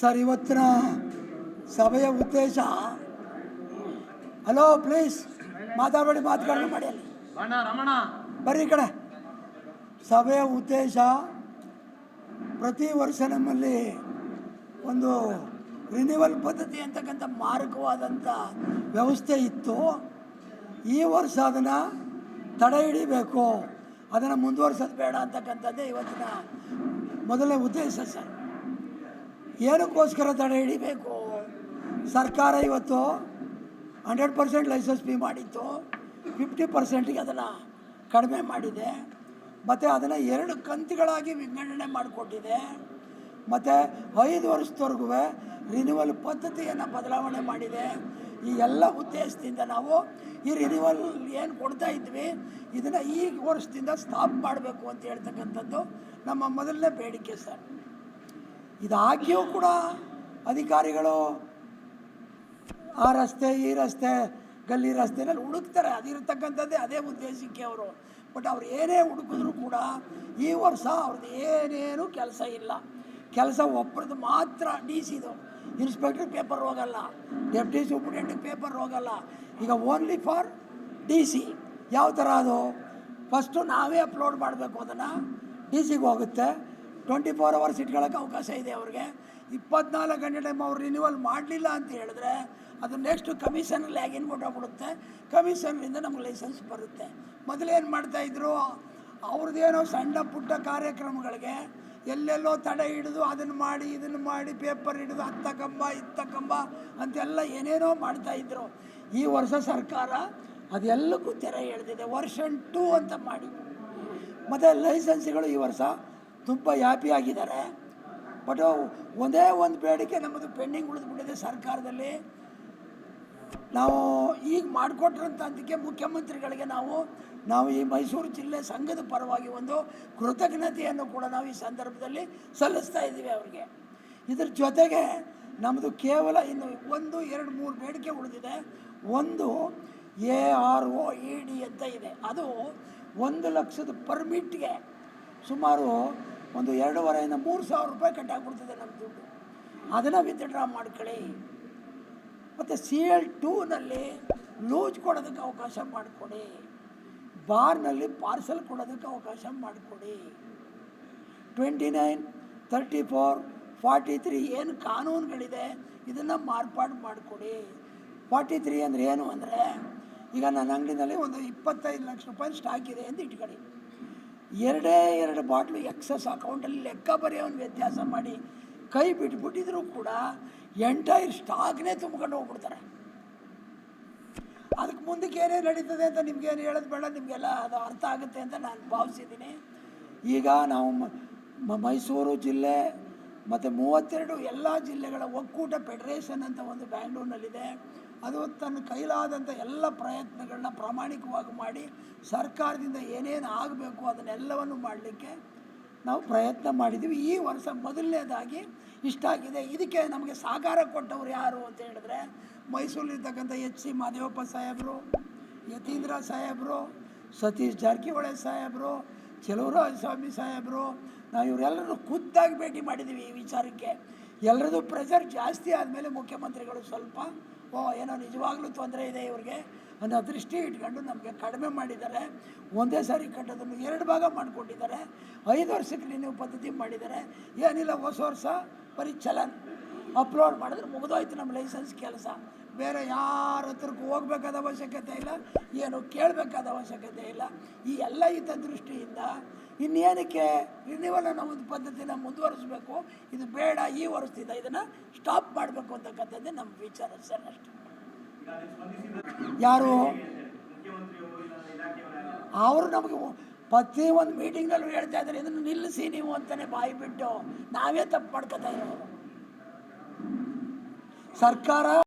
Sir ಇವತ್ತಿನ ಸಭೆಯ ಉದ್ದೇಶ ಹಲೋ ಪ್ಲೀಸ್ ಮಾತಾಡಬೇಡಿ ಮಾತುಗಳನ್ನು ಮಾಡಿ. ಬರ್ರಿ ಕಡೆ. ಸಭೆಯ ಉದ್ದೇಶ ಪ್ರತಿ ವರ್ಷ ನಮ್ಮಲ್ಲಿ ಒಂದು ರಿನಿವಲ್ ಪದ್ಧತಿ ಅಂತಕ್ಕಂಥ ಮಾರಕವಾದಂಥ ವ್ಯವಸ್ಥೆ ಇತ್ತು. ಈ ವರ್ಷ ಅದನ್ನು ತಡೆ ಹಿಡಿಬೇಕು. ಅದನ್ನು ಮುಂದುವರ್ಸೋದು ಬೇಡ ಅಂತಕ್ಕಂಥದ್ದೇ ಇವತ್ತಿನ ಮೊದಲನೇ ಉದ್ದೇಶ ಸರ್. ಏನಕ್ಕೋಸ್ಕರ ತಡೆ ಹಿಡಿಬೇಕು? ಸರ್ಕಾರ ಇವತ್ತು ಹಂಡ್ರೆಡ್ ಪರ್ಸೆಂಟ್ ಲೈಸೆನ್ಸ್ ಫೀ ಮಾಡಿತ್ತು. ಫಿಫ್ಟಿ ಪರ್ಸೆಂಟಿಗೆ ಅದನ್ನು ಕಡಿಮೆ ಮಾಡಿದೆ. ಮತ್ತು ಅದನ್ನು ಎರಡು ಕಂತುಗಳಾಗಿ ವಿಂಗಡಣೆ ಮಾಡಿಕೊಟ್ಟಿದೆ. ಮತ್ತು ಐದು ವರ್ಷದವರೆಗೂ ರಿನ್ಯೂವಲ್ ಪದ್ಧತಿಯನ್ನು ಬದಲಾವಣೆ ಮಾಡಿದೆ. ಈ ಎಲ್ಲ ಉದ್ದೇಶದಿಂದ ನಾವು ಈ ರಿನಿವಲ್ ಏನು ಕೊಡ್ತಾ ಇದ್ವಿ, ಇದನ್ನು ಈ ವರ್ಷದಿಂದ ಸ್ಟಾಪ್ ಮಾಡಬೇಕು ಅಂತ ಹೇಳ್ತಕ್ಕಂಥದ್ದು ನಮ್ಮ ಮೊದಲನೇ ಬೇಡಿಕೆ ಸರ್. ಇದಾಗಿಯೂ ಕೂಡ ಅಧಿಕಾರಿಗಳು ಆ ರಸ್ತೆ, ಈ ರಸ್ತೆ, ಗಲ್ಲಿ ರಸ್ತೆನಲ್ಲಿ ಹುಡುಕ್ತಾರೆ. ಅದಿರ್ತಕ್ಕಂಥದ್ದೇ ಅದೇ ಉದ್ದೇಶಕ್ಕೆ ಅವರು. ಬಟ್ ಅವ್ರು ಏನೇ ಹುಡುಕಿದ್ರು ಕೂಡ ಈ ವರ್ಷ ಅವ್ರದ್ದು ಏನೇನು ಕೆಲಸ ಇಲ್ಲ. ಕೆಲಸ ಒಬ್ಬರದ್ದು ಮಾತ್ರ ಡಿ ಸಿದು ಇನ್ಸ್ಪೆಕ್ಟ್ರ್ ಪೇಪರ್ ಹೋಗಲ್ಲ, ಡೆಪ್ಟಿ ಸೂಪ್ರಿಟೆಂಡಿಗೆ ಪೇಪರ್ ಹೋಗಲ್ಲ. ಈಗ ಓನ್ಲಿ ಫಾರ್ ಡಿ ಸಿ ಯಾವ ಥರ ಅದು? ಫಸ್ಟು ನಾವೇ ಅಪ್ಲೋಡ್ ಮಾಡಬೇಕು ಅದನ್ನು. ಡಿ ಸಿಗೆ ಹೋಗುತ್ತೆ. ಟ್ವೆಂಟಿ ಫೋರ್ ಅವರ್ಸ್ ಇಟ್ಕೊಳ್ಳೋಕೆ ಅವಕಾಶ ಇದೆ ಅವ್ರಿಗೆ. ಇಪ್ಪತ್ನಾಲ್ಕು ಗಂಟೆ ಟೈಮ್ ಅವ್ರು ರಿನ್ಯೂವಲ್ ಮಾಡಲಿಲ್ಲ ಅಂತ ಹೇಳಿದ್ರೆ ಅದು ನೆಕ್ಸ್ಟ್ ಕಮಿಷನ್ ಲ್ಯಾಗಿನ್ ಕೊಟ್ಟೋಗ್ಬಿಡುತ್ತೆ ಕಮಿಷನ್ನಿಂದ ನಮ್ಗೆ ಲೈಸೆನ್ಸ್ ಬರುತ್ತೆ. ಮೊದಲೇನು ಮಾಡ್ತಾಯಿದ್ರು ಅವ್ರದ್ದೇನೋ ಸಣ್ಣ ಪುಟ್ಟ ಕಾರ್ಯಕ್ರಮಗಳಿಗೆ ಎಲ್ಲೆಲ್ಲೋ ತಡೆ ಹಿಡಿದು ಅದನ್ನು ಮಾಡಿ, ಇದನ್ನು ಮಾಡಿ, ಪೇಪರ್ ಹಿಡಿದು ಹತ್ತ ಕಂಬ, ಇತ್ತ ಕಂಬ ಅಂತೆಲ್ಲ ಏನೇನೋ ಮಾಡ್ತಾಯಿದ್ರು ಈ ವರ್ಷ ಸರ್ಕಾರ ಅದೆಲ್ಲಕ್ಕೂ ತೆರೆ ಎಳೆದಿದೆ. ವರ್ಷನ್ ಟೂ ಅಂತ ಮಾಡಿ. ಮತ್ತು ಲೈಸೆನ್ಸ್ಗಳು ಈ ವರ್ಷ ತುಂಬ ಹ್ಯಾಪಿ ಆಗಿದ್ದಾರೆ. ಬಟ್ ಒಂದೇ ಒಂದು ಬೇಡಿಕೆ ನಮ್ಮದು ಪೆಂಡಿಂಗ್ ಉಳಿದ್ಬಿಟ್ಟಿದೆ ಸರ್ಕಾರದಲ್ಲಿ. ನಾವು ಈಗ ಮಾಡಿಕೊಟ್ರಂತ ಅದಕ್ಕೆ ಮುಖ್ಯಮಂತ್ರಿಗಳಿಗೆ ನಾವು ನಾವು ಈ ಮೈಸೂರು ಜಿಲ್ಲೆ ಸಂಘದ ಪರವಾಗಿ ಒಂದು ಕೃತಜ್ಞತೆಯನ್ನು ಕೂಡ ನಾವು ಈ ಸಂದರ್ಭದಲ್ಲಿ ಸಲ್ಲಿಸ್ತಾ ಇದ್ದೀವಿ ಅವರಿಗೆ. ಇದ್ರ ಜೊತೆಗೆ ನಮ್ಮದು ಕೇವಲ ಇನ್ನು ಒಂದು, ಎರಡು, ಮೂರು ಬೇಡಿಕೆ ಉಳಿದಿದೆ. ಒಂದು A R O E D ಅಂತ ಇದೆ. ಅದು ಒಂದು ಲಕ್ಷದ ಪರ್ಮಿಟ್ಗೆ ಸುಮಾರು ಒಂದು ಎರಡೂವರೆಯಿಂದ ಮೂರು ಸಾವಿರ ರೂಪಾಯಿ ಕಟ್ಟಾಗ್ಬಿಡ್ತದೆ ನಮ್ಮ ದುಡ್ಡು. ಅದನ್ನು ವಿತ್ಡ್ರಾ ಮಾಡ್ಕೊಳ್ಳಿ. ಮತ್ತು ಸಿ ಎಲ್ ಟೂನಲ್ಲಿ ಲೂಜ್ ಕೊಡೋದಕ್ಕೆ ಅವಕಾಶ ಮಾಡಿಕೊಡಿ. ಬಾರ್ನಲ್ಲಿ ಪಾರ್ಸಲ್ ಕೊಡೋದಕ್ಕೆ ಅವಕಾಶ ಮಾಡಿಕೊಡಿ. Twenty nine thirty four, forty three ಏನು ಕಾನೂನುಗಳಿದೆ, ಇದನ್ನು ಮಾರ್ಪಾಡು ಮಾಡಿಕೊಡಿ. ಫಾರ್ಟಿ ತ್ರೀ ಅಂದರೆ ಏನು ಅಂದರೆ, ಈಗ ನನ್ನ ಅಂಗಡಿನಲ್ಲಿ ಒಂದು ಇಪ್ಪತ್ತೈದು ಲಕ್ಷ ರೂಪಾಯಿ ಸ್ಟಾಕ್ ಇದೆ ಅಂತ ಇಟ್ಕೊಳ್ಳಿ. ಎರಡೇ ಎರಡು ಬಾಟ್ಲು ಎಕ್ಸಸ್ ಅಕೌಂಟಲ್ಲಿ ಲೆಕ್ಕ ಬರೆಯೋನು ವ್ಯತ್ಯಾಸ ಮಾಡಿ ಕೈ ಬಿಟ್ಬಿಟ್ಟಿದ್ರು ಕೂಡ ಎಂಟೈರ್ ಸ್ಟಾಕ್ನೇ ತುಂಬ್ಕೊಂಡು ಹೋಗ್ಬಿಡ್ತಾರೆ. ಅದಕ್ಕೆ ಮುಂದಕ್ಕೆ ಏನೇನು ನಡೀತದೆ ಅಂತ ನಿಮ್ಗೇನು ಹೇಳೋದು ಬೇಡ, ನಿಮಗೆಲ್ಲ ಅದು ಅರ್ಥ ಆಗುತ್ತೆ ಅಂತ ನಾನು ಭಾವಿಸಿದ್ದೀನಿ. ಈಗ ನಾವು ಮೈಸೂರು ಜಿಲ್ಲೆ ಮತ್ತು ಮೂವತ್ತೆರಡು ಎಲ್ಲ ಜಿಲ್ಲೆಗಳ ಒಕ್ಕೂಟ ಫೆಡರೇಷನ್ ಅಂತ ಒಂದು ಬ್ಯಾಂಗ್ಳೂರಿನಲ್ಲಿದೆ. ಅದು ತನ್ನ ಕೈಲಾದಂಥ ಎಲ್ಲ ಪ್ರಯತ್ನಗಳನ್ನ ಪ್ರಾಮಾಣಿಕವಾಗಿ ಮಾಡಿ ಸರ್ಕಾರದಿಂದ ಏನೇನು ಆಗಬೇಕು ಅದನ್ನೆಲ್ಲವನ್ನು ಮಾಡಲಿಕ್ಕೆ ನಾವು ಪ್ರಯತ್ನ ಮಾಡಿದ್ದೀವಿ. ಈ ವರ್ಷ ಮೊದಲನೇದಾಗಿ ಇಷ್ಟಾಗಿದೆ. ಇದಕ್ಕೆ ನಮಗೆ ಸಹಕಾರ ಕೊಟ್ಟವ್ರು ಯಾರು ಅಂತ ಹೇಳಿದ್ರೆ ಮೈಸೂರಲ್ಲಿರ್ತಕ್ಕಂಥ ಎಚ್ ಸಿ ಮಾದೇವಪ್ಪ ಸಾಹೇಬರು, ಯತೀಂದ್ರ ಸಾಹೇಬರು, ಸತೀಶ್ ಜಾರಕಿಹೊಳಿ ಸಾಹೇಬರು ಚೆಲುವರಾಜ ಸ್ವಾಮಿ ಸಾಹೇಬರು, ನಾವು ಇವರೆಲ್ಲರೂ ಖುದ್ದಾಗಿ ಭೇಟಿ ಮಾಡಿದ್ದೀವಿ ಈ ವಿಚಾರಕ್ಕೆ. ಎಲ್ಲರದು ಪ್ರೆಷರ್ ಜಾಸ್ತಿ ಆದಮೇಲೆ ಮುಖ್ಯಮಂತ್ರಿಗಳು ಸ್ವಲ್ಪ, ಓ, ಏನೋ ನಿಜವಾಗ್ಲೂ ತೊಂದರೆ ಇದೆ ಇವ್ರಿಗೆ ಅನ್ನೋ ದೃಷ್ಟಿ ಇಟ್ಕೊಂಡು ನಮಗೆ ಕಡಿಮೆ ಮಾಡಿದ್ದಾರೆ. ಒಂದೇ ಸಾರಿ ಕಟ್ಟೋದನ್ನು ಎರಡು ಭಾಗ ಮಾಡಿಕೊಂಡಿದ್ದಾರೆ. ಐದು ವರ್ಷಕ್ಕೆ ರಿನ್ಯೂ ಪದ್ಧತಿ ಮಾಡಿದ್ದಾರೆ. ಏನಿಲ್ಲ, ಹೊಸ ವರ್ಷ, ಬರೀ ಅಪ್ಲೋಡ್ ಮಾಡಿದ್ರೆ ಮುಗಿದೋಯ್ತು ನಮ್ಮ ಲೈಸೆನ್ಸ್ ಕೆಲಸ. ಬೇರೆ ಯಾರ ಹತ್ರಕ್ಕೂ ಹೋಗ್ಬೇಕಾದ ಅವಶ್ಯಕತೆ ಇಲ್ಲ, ಏನು ಕೇಳಬೇಕಾದ ಅವಶ್ಯಕತೆ ಇಲ್ಲ. ಈ ಎಲ್ಲ ಹಿತ ದೃಷ್ಟಿಯಿಂದ ಇನ್ನೇನಕ್ಕೆ ರಿನ್ಯೂವಲ್ ಅನ್ನೋ ಒಂದು ಪದ್ಧತಿನ ಮುಂದುವರಿಸಬೇಕು, ಇದು ಬೇಡ, ಈ ವರ್ಷದಿಂದ ಇದನ್ನು ಸ್ಟಾಪ್ ಮಾಡಬೇಕು ಅಂತಕ್ಕಂಥದ್ದೇ ನಮ್ಮ ವಿಚಾರ ಸರ್ ಅಷ್ಟು. ಯಾರು? ಅವರು ನಮಗೆ ಪ್ರತಿ ಒಂದು ಮೀಟಿಂಗಲ್ಲೂ ಹೇಳ್ತಾ ಇದ್ದಾರೆ, ಇದನ್ನು ನಿಲ್ಲಿಸಿ ನೀವು ಅಂತಲೇ ಬಾಯಿ ಬಿಟ್ಟು ನಾವೇ ತಪ್ಪು ಮಾಡ್ಕೋತಾ ಇರೋರು ಸರ್ಕಾರ